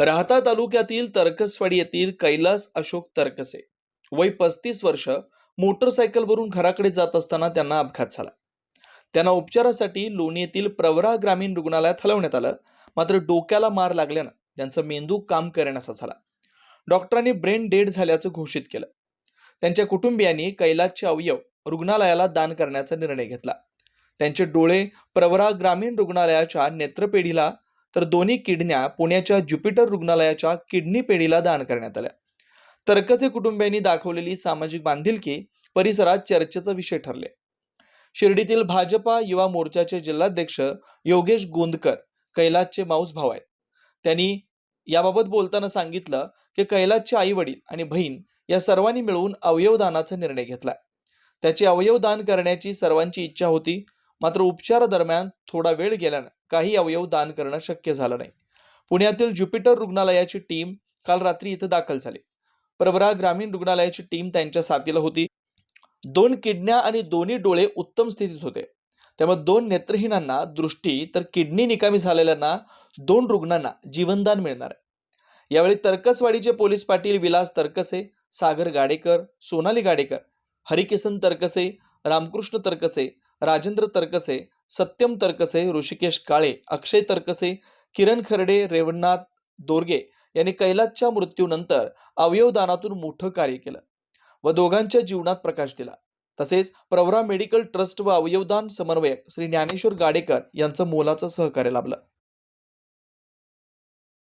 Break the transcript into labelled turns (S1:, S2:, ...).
S1: राहता तालुक्यातील तरकसवाडी येथील कैलास अशोक तरकसे वय पस्तीस वर्ष मोटरसायकलवरून घराकडे जात असताना त्यांना अपघात झाला. त्यांना उपचारासाठी लोणी येथील प्रवरा ग्रामीण रुग्णालयात हलवण्यात आलं. मात्र डोक्याला मार लागल्यानं त्यांचा मेंदू काम करण्याचा झाला. डॉक्टरांनी ब्रेन डेड झाल्याचं घोषित केलं. त्यांच्या कुटुंबियांनी कैलासचे अवयव रुग्णालयाला दान करण्याचा निर्णय घेतला. त्यांचे डोळे प्रवरा ग्रामीण रुग्णालयाच्या नेत्रपेढीला तर दोन्ही किडन्या पुण्याच्या ज्युपिटर रुग्णालयाच्या किडनी पेढीला दान करण्यात आल्या. तरकचे कुटुंबियांनी दाखवलेली सामाजिक बांधिलकी परिसरात चर्चेचा विषय ठरले. शिर्डीतील भाजपा युवा मोर्चाचे जिल्हाध्यक्ष योगेश गोंदकर कैलासचे माऊस भाऊ आहेत. त्यांनी याबाबत बोलताना सांगितलं की कैलासचे आई वडील आणि बहीण या सर्वांनी मिळून अवयवदानाचा निर्णय घेतला. त्याचे अवयव दान करण्याची सर्वांची इच्छा होती मात्र उपचारादरम्यान थोडा वेळ गेल्यानं काही अवयव दान करणं शक्य झालं नाही. पुण्यातील ज्युपिटर रुग्णालयाची टीम काल रात्री इथं दाखल झाली. प्रवरा ग्रामीण रुग्णालयाची टीम त्यांच्या साथीला होती. दोन किडन्या आणि दोन्ही डोळे उत्तम स्थितीत होते. त्यामुळे दोन नेत्रहीनांना दृष्टी तर किडनी निकामी झालेल्यांना दोन रुग्णांना जीवनदान मिळणार आहे. यावेळी तरकसवाडीचे पोलीस पाटील विलास तरकसे सागर गाडेकर सोनाली गाडेकर हरिकिसन तरकसे रामकृष्ण तरकसे राजेंद्र तरकसे सत्यम तरकसे ऋषिकेश काळे अक्षय तरकसे किरण खर्डे रेवणनाथ दोरगे यांनी कैलासच्या मृत्यूनंतर अवयवदानातून मोठं कार्य केलं व दोघांच्या जीवनात प्रकाश दिला. तसेच प्रवरा मेडिकल ट्रस्ट व अवयवदान समन्वयक श्री ज्ञानेश्वर गाडेकर यांचं मोलाचं सहकार्य लाभलं.